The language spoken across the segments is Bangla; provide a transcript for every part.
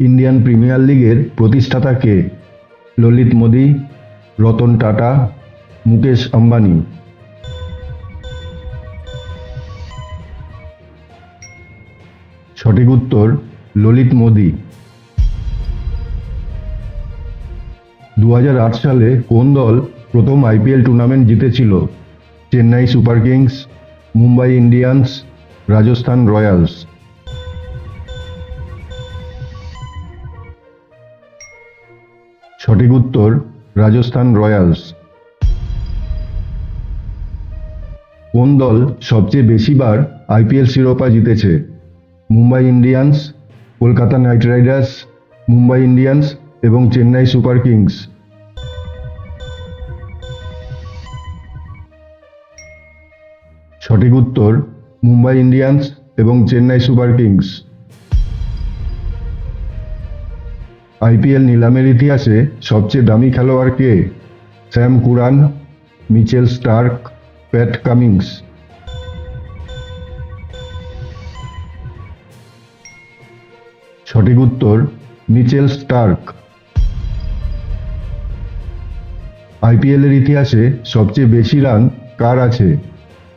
ইন্ডিয়ান প্রিমিয়ার লিগের প্রতিষ্ঠাতা কে? ললিত মোদি, রতন টাটা, মুকেশ আম্বানি। সঠিক উত্তর, ললিত মোদি। দু হাজার আট সালে কোন দল প্রথম আইপিএল টুর্নামেন্ট জিতেছিল? Chennai Super Kings, Mumbai Indians, Rajasthan Royals. সঠিক উত্তর, রাজস্থান রয়্যালস। কোন দল সবচেয়ে বেশিবার আইপিএল শিরোপা জিতেছে? Mumbai Indians, Kolkata Knight Riders, Mumbai Indians এবং চেন্নাই সুপার কিংস। সঠিক উত্তর, মুম্বাই ইন্ডিয়ান্স এবং চেন্নাই সুপার কিংস। আইপিএল নিলামের ইতিহাসে সবচেয়ে দামি খেলোয়াড় কে? Sam Curran, Mitchell Starc, Pat Cummins. সঠিক উত্তর, মিচেল স্টার্ক। আইপিএলের ইতিহাসে সবচেয়ে বেশি রান কার আছে?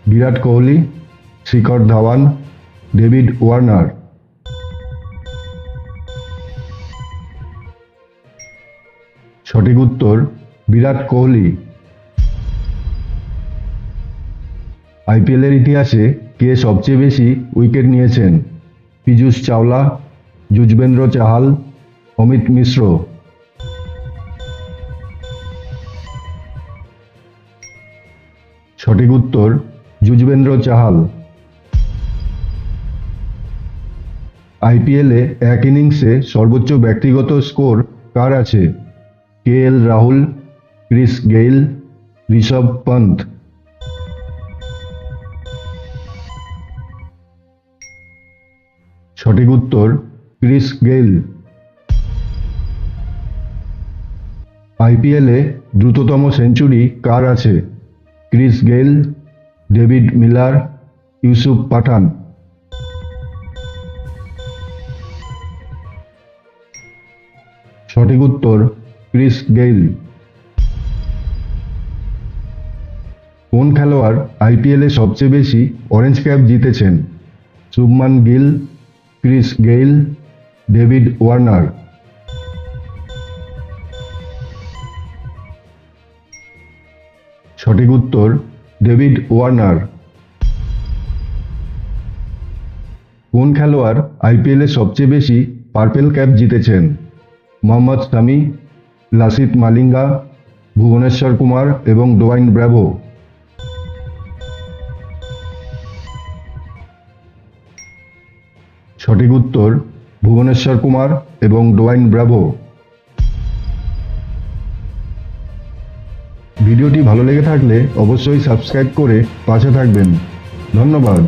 Virat Kohli, Shikhar Dhawan, David Warner. সঠিক উত্তর, বিরাট কোহলি। আইপিএলের ইতিহাসে কে সবচেয়ে বেশি উইকেট নিয়েছেন? পীযূষ চাওলা, যুজবেন্দ্র চাহাল, অমিত মিশ্র। সঠিক উত্তর, যুজবেন্দ্র চাহাল। আইপিএলে এক ইনিংসে সর্বোচ্চ ব্যক্তিগত স্কোর কার আছে? K L Rahul, Chris Gayle, Rishabh Pant. সঠিক উত্তর, ক্রিস গেইল। আইপিএলে দ্রুততম সেঞ্চুরি কার আছে? Chris Gayle, David Miller, Yusuf Pathan. সঠিক উত্তর ক্রিস গেইল। কোন খেলোয়াড় আইপিএলে সবচেয়ে বেশি অরেঞ্জ ক্যাপ জিতেছেন? Shubman Gill, Chris Gayle, David Warner. সঠিক উত্তর, ডেভিড ওয়ার্নার। কোন খেলোয়াড় আইপিএলে সবচেয়ে বেশি পার্পেল ক্যাপ জিতেছেন? মোহাম্মদ শামি লাসিত মালিঙ্গা, ভুবনেশ্বর কুমার এবং ডোয়াইন ব্র্যাভো। সঠিক উত্তর, ভুবনেশ্বর কুমার এবং ডোয়াইন ব্র্যাভো। ভিডিওটি ভালো লেগে থাকলে অবশ্যই সাবস্ক্রাইব করে পাশে থাকবেন। ধন্যবাদ।